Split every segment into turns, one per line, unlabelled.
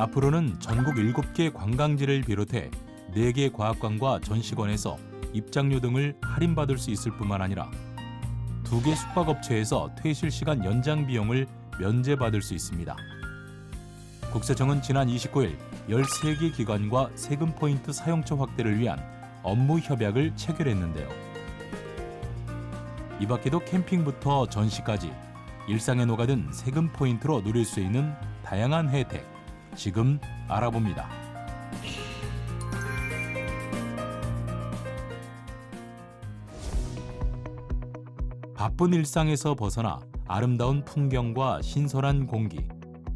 앞으로는 전국 7개 관광지를 비롯해 4개 과학관과 전시관에서 입장료 등을 할인받을 수 있을 뿐만 아니라 2개 숙박업체에서 퇴실 시간 연장 비용을 면제받을 수 있습니다. 국세청은 지난 29일 13개 기관과 세금 포인트 사용처 확대를 위한 업무 협약을 체결했는데요. 이 밖에도 캠핑부터 전시까지 일상에 녹아든 세금 포인트로 누릴 수 있는 다양한 혜택 지금 알아봅니다. 바쁜 일상에서 벗어나 아름다운 풍경과 신선한 공기,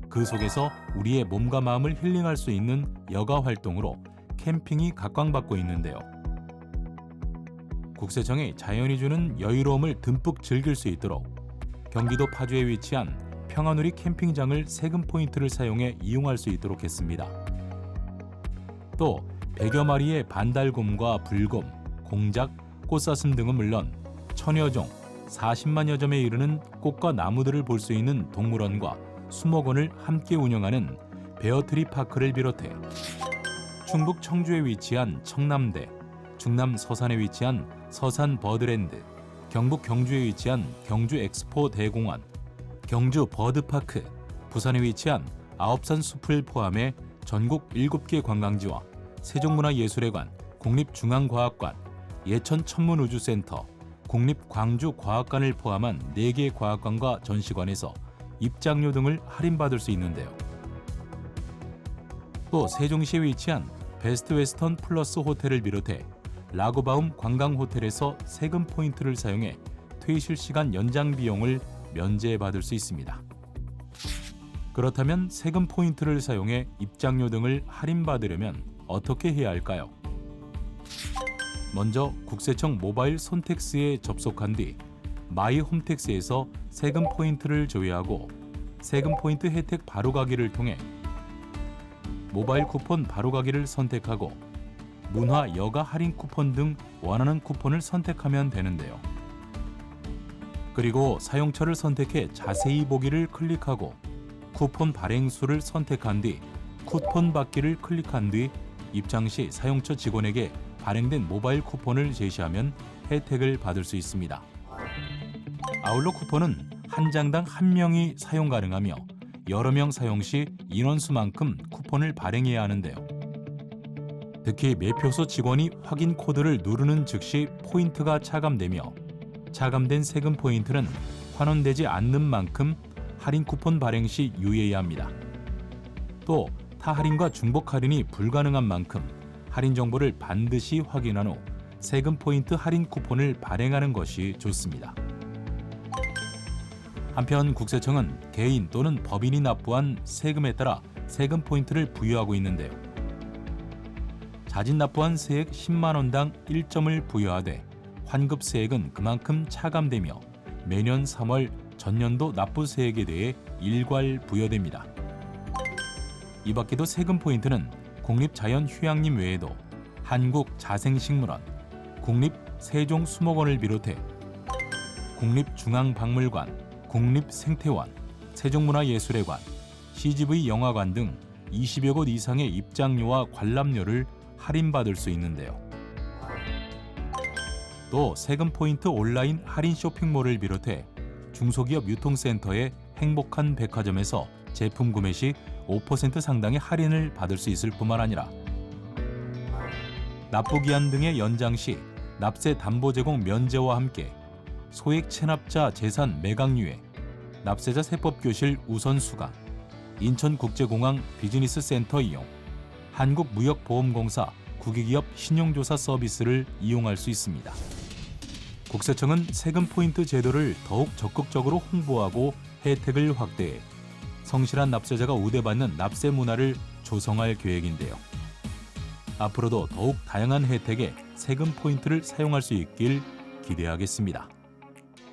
그 속에서 우리의 몸과 마음을 힐링할 수 있는 여가 활동으로 캠핑이 각광받고 있는데요. 국세청이 자연이 주는 여유로움을 듬뿍 즐길 수 있도록 경기도 파주에 위치한 평화누리 캠핑장을 세금 포인트를 사용해 이용할 수 있도록 했습니다. 또 100여 마리의 반달곰과 불곰, 공작, 꽃사슴 등은 물론 천여 종, 40만여 점에 이르는 꽃과 나무들을 볼 수 있는 동물원과 수목원을 함께 운영하는 베어트리 파크를 비롯해 충북 청주에 위치한 청남대, 충남 서산에 위치한 서산 버드랜드, 경북 경주에 위치한 경주 엑스포 대공원, 경주 버드파크, 부산에 위치한 아홉산 숲을 포함해 전국 7개 관광지와 세종문화예술회관, 국립중앙과학관, 예천천문우주센터, 국립광주과학관을 포함한 4개 과학관과 전시관에서 입장료 등을 할인받을 수 있는데요. 또 세종시에 위치한 베스트 웨스턴 플러스 호텔을 비롯해 라고바움 관광 호텔에서 세금 포인트를 사용해 퇴실 시간 연장 비용을 면제받을 수 있습니다. 그렇다면 세금 포인트를 사용해 입장료 등을 할인받으려면 어떻게 해야 할까요? 먼저 국세청 모바일 손택스에 접속한 뒤 마이 홈택스에서 세금 포인트를 조회하고 세금 포인트 혜택 바로가기를 통해 모바일 쿠폰 바로가기를 선택하고 문화 여가 할인 쿠폰 등 원하는 쿠폰을 선택하면 되는데요. 그리고 사용처를 선택해 자세히 보기를 클릭하고 쿠폰 발행 수를 선택한 뒤 쿠폰 받기를 클릭한 뒤 입장 시 사용처 직원에게 발행된 모바일 쿠폰을 제시하면 혜택을 받을 수 있습니다. 아울러 쿠폰은 한 장당 한 명이 사용 가능하며 여러 명 사용 시 인원수만큼 쿠폰을 발행해야 하는데요. 특히 매표소 직원이 확인 코드를 누르는 즉시 포인트가 차감되며 차감된 세금 포인트는 환원되지 않는 만큼 할인 쿠폰 발행 시 유의해야 합니다. 또 타할인과 중복 할인이 불가능한 만큼 할인 정보를 반드시 확인한 후 세금 포인트 할인 쿠폰을 발행하는 것이 좋습니다. 한편 국세청은 개인 또는 법인이 납부한 세금에 따라 세금 포인트를 부여하고 있는데요. 자진 납부한 세액 10만 원당 1점을 부여하되 환급 세액은 그만큼 차감되며 매년 3월 전년도 납부 세액에 대해 일괄 부여됩니다. 이 밖에도 세금 포인트는 국립자연휴양림 외에도 한국자생식물원, 국립세종수목원을 비롯해 국립중앙박물관, 국립생태원, 세종문화예술회관, CGV 영화관 등 20여 곳 이상의 입장료와 관람료를 할인받을 수 있는데요. 또 세금 포인트 온라인 할인 쇼핑몰을 비롯해 중소기업 유통센터의 행복한 백화점에서 제품 구매 시 5% 상당의 할인을 받을 수 있을 뿐만 아니라 납부기한 등의 연장 시 납세 담보 제공 면제와 함께 소액 체납자 재산 매각류에 납세자 세법 교실 우선 수강, 인천국제공항 비즈니스 센터 이용, 한국무역보험공사 국유기업 신용조사 서비스를 이용할 수 있습니다. 국세청은 세금 포인트 제도를 더욱 적극적으로 홍보하고 혜택을 확대해 성실한 납세자가 우대받는 납세 문화를 조성할 계획인데요. 앞으로도 더욱 다양한 혜택에 세금 포인트를 사용할 수 있길 기대하겠습니다.